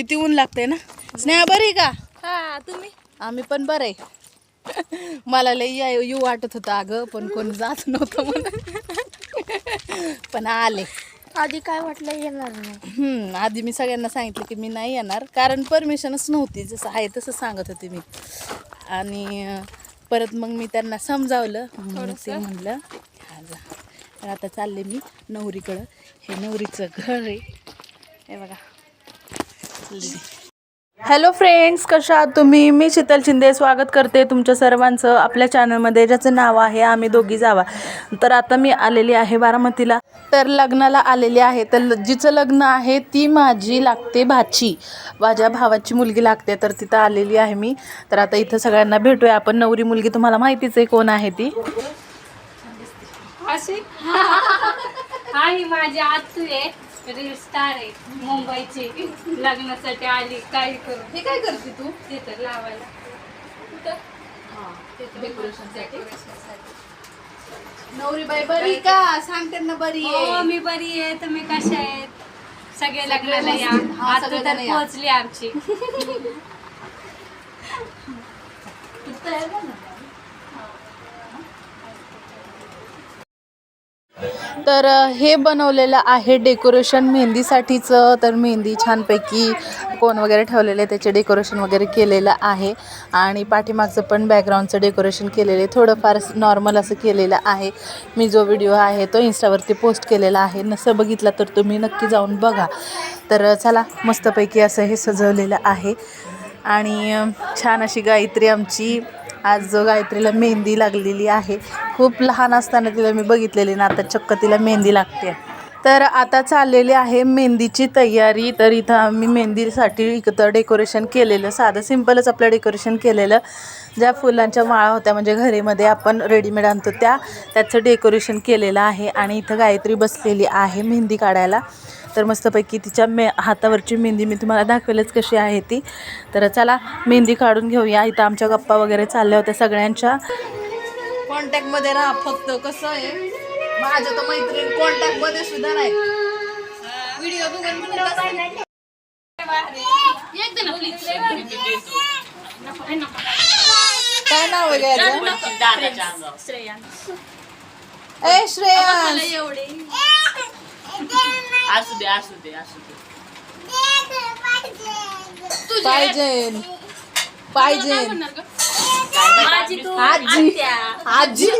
किती ऊन लागतंय ना? स्नेहा बरी का? हा तुम्ही? आम्ही पण बरं आहे. मला लई या- येऊ वाटत होतं अगं पण कोण जात नव्हतं म्हणून. पण आले. आधी काय वाटलं येणार नाही. आधी मी सगळ्यांना सांगितलं की मी नाही येणार कारण परमिशनच नव्हती जसं आहे तसं सांगत होते मी. आणि परत मग मी त्यांना समजावलं ते म्हणलं तर आता चालले मी नवरीकडं. हे नवरीचं घर आहे. हे बघा. हॅलो फ्रेंड्स कशा आहात तुम्ही? मी शीतल शिंदे स्वागत करते तुमच्या सर्वांचं आपल्या चॅनलमध्ये ज्याचं नाव आहे आम्ही दोघी जावा. तर आता मी आलेली आहे बारामतीला. तर लग्नाला आलेली आहे. तर ल- जिचं लग्न आहे ती माझी लागते भाची. माझ्या भावाची मुलगी लागते तर तिथं आलेली आहे मी. तर आता इथं सगळ्यांना भेटूया. आपण नवरी मुलगी तुम्हाला माहितीच आहे कोण आहे ती. माझी आतू आहे. रील स्टार आहे. मुंबईची. लग्नासाठी आली काही करू? हे काय करते तू? तिथं लावायला. नवरी बाई बरी का? सांगते ना बरी हो मी बरी आहे. तुम्ही कशा आहेत? सगळे लग्नाला या. हा, आता तर या. पोहोचली आमची. तर हे बनवलेलं आहे डेकोरेशन मेहंदीसाठीचं तर मेहंदी छानपैकी कोण वगैरे ठेवलेले त्याचे डेकोरेशन वगैरे केलेलं आहे. आणि पाठीमागचं पण बॅकग्राऊंडचं डेकोरेशन केलेलं आहे. थोडंफार नॉर्मल असं केलेलं आहे. मी जो व्हिडिओ आहे तो इंस्टावरती पोस्ट केलेला आहे. नसं बघितला तर तुम्ही नक्की जाऊन बघा. तर चला मस्तपैकी असं हे सजवलेलं आहे. आणि छान अशी गायत्री आमची आज गायत्रीला मेहंदी लागलेली आहे. खूप लहान असताना तिला मी बघितलेली ना आता चक्क तिला मेहंदी लागते तर आता चाललेली आहे मेहंदीची तयारी. तर इथं आम्ही मेहंदीसाठी इथं डेकोरेशन केलेलं साधं सिम्पलच आपलं डेकोरेशन केलेलं. ज्या फुलांच्या माळा होत्या म्हणजे घरीमध्ये आपण रेडीमेड आणतो त्या त्याचं डेकोरेशन केलेलं आहे. आणि इथं गायत्री बसलेली आहे मेहंदी काढायला. तर मस्तपैकी तिच्या मे हातावरची मेहंदी मी तुम्हाला दाखवेलच कशी आहे ती. तर चला मेहंदी काढून घेऊया. इथं आमच्या गप्पा वगैरे चालल्या होत्या सगळ्यांच्या. कॉन्टॅक्टमध्ये राहा फक्त कसं आहे? माझ्या तर मैत्रीण कॉन्टॅक्टमध्ये सुद्धा नाही. व्हिडिओ काय नाव ए श्रेयांश असू दे असू दे असू दे. पाहिजे. पाहिजे. माझी तू आजी. आजी.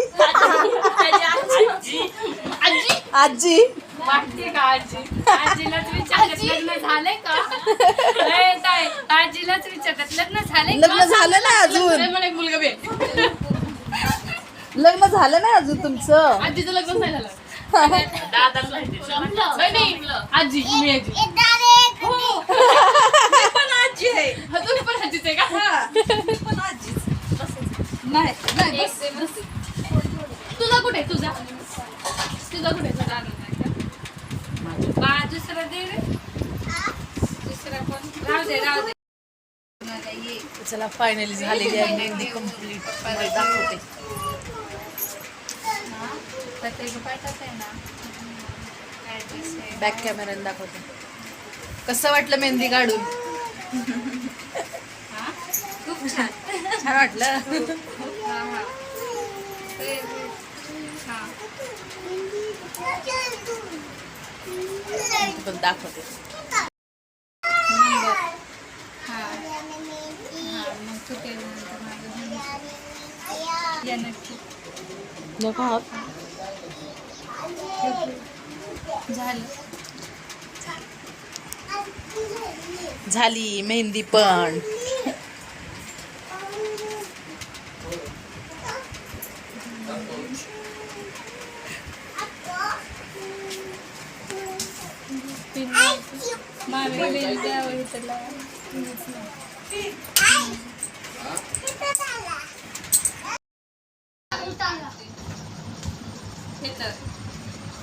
आजी. आजी. वाटते का आजी? आजीलाच विचारत लग्न झालंय का? ए, ताई, आजीलाच विचारत लग्न झालंय का? लग्न झालं नाही अजून. मला एक मुलगा बे. लग्न झालं नाही अजून तुमचं. आजीचं लग्न नाही झालं. दादाला नाही, नाही. आजी मी आजी हो. पण आजी आहे हा, तुम्ही पण आजीच आहे का नाही नाही बस, बस. तुझा कुठे तुझा तुझा कुठे तुझा आणून नाही का? बा दुसरा दे रे. दुसरा पण राहू दे राहू दे. चला फायनली झालेली आहे मेहंदी कंप्लीट दाखवते बॅक कॅमेऱ्याने दाखवते. कसं वाटलं मेहंदी काढून? खूप छान. छान वाटलं. हा हा. हा. पण दाखवते. नको झालं झाली मेहंदी पण.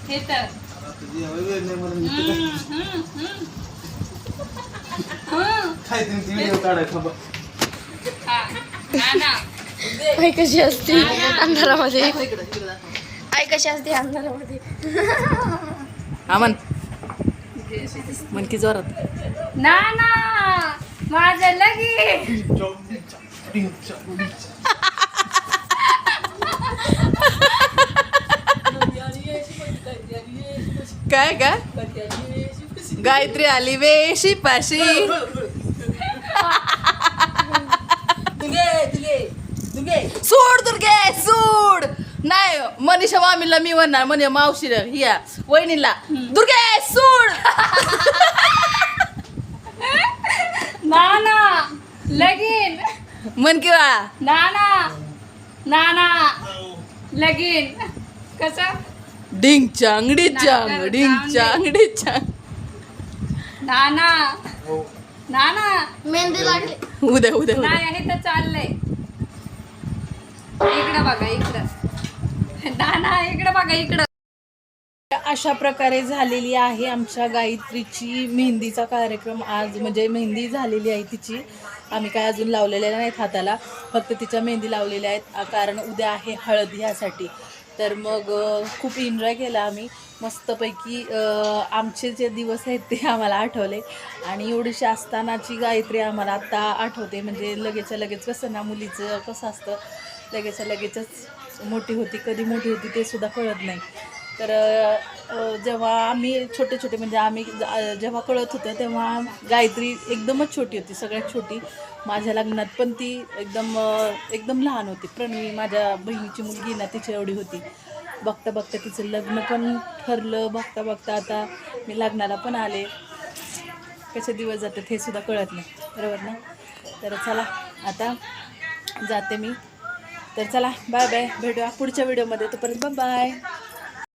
हे तर आई कशी असते अंधारामध्ये आई कशी असते अंधारामध्ये आमन म्हण म्हण की जोरात. ना ना माझं लगीन. काय काय? गायत्री आली वेशी पाशी. सोड दुर्गे सोड. नाही मनीषा मामीला मी म्हणणार म्हणे मावशी हिया वहिनीला दुर्गे सोड! नाना लगीन. मन किंवा नाना नाना लगीन. कसं? डिंग चांग डिंग चांग डिंग चांग डिंग. चांग नाना नाना. मेहंदी लागली. उद्या उद्या उद्या. नाही हे तर चाललंय. इकडं बघा इकडं. नाना इकडं बघा इकडं. अशा प्रकारे झालेली आहे आमच्या गायत्रीची मेहंदीचा कार्यक्रम आज. म्हणजे मेहंदी झालेली आहे तिची. आम्ही काय अजून लावलेल्या नाहीत हाताला. फक्त तिच्या मेहंदी लावलेल्या आहेत. कारण उद्या आहे हळद ह्यासाठी. तर मग खूप एन्जॉय केला आम्ही. मस्तपैकी आमचे जे दिवस आहेत ते आम्हाला आठवले. आणि एवढीशी असतानाची गायत्री आम्हाला आत्ता आठवते. म्हणजे लगेचच्या लगेच कसं ना मुलीचं कसं असतं लगेचच्या लगेचच मोठी होती कधी मोठी होती ते सुद्धा कळत नाही. तर जेव्हा आम्ही छोटे छोटे म्हणजे आम्ही जेव्हा कळत होतं तेव्हा गायत्री एकदमच छोटी होती सगळ्यात छोटी. माझ्या लग्नात पण ती एकदम एकदम लहान होती. प्रणवी माझ्या बहिणीची मुलगी ना तिची एवढी होती. बघता बघता तिचं लग्न पण ठरलं बघता बघता आता मी लग्नाला पण आले. कसे दिवस जातात हे सुद्धा कळत नाही. बरोबर ना? तर चला आता जाते मी. तर चला बाय बाय भेटूया पुढच्या व्हिडिओमध्ये तोपर्यंत बाय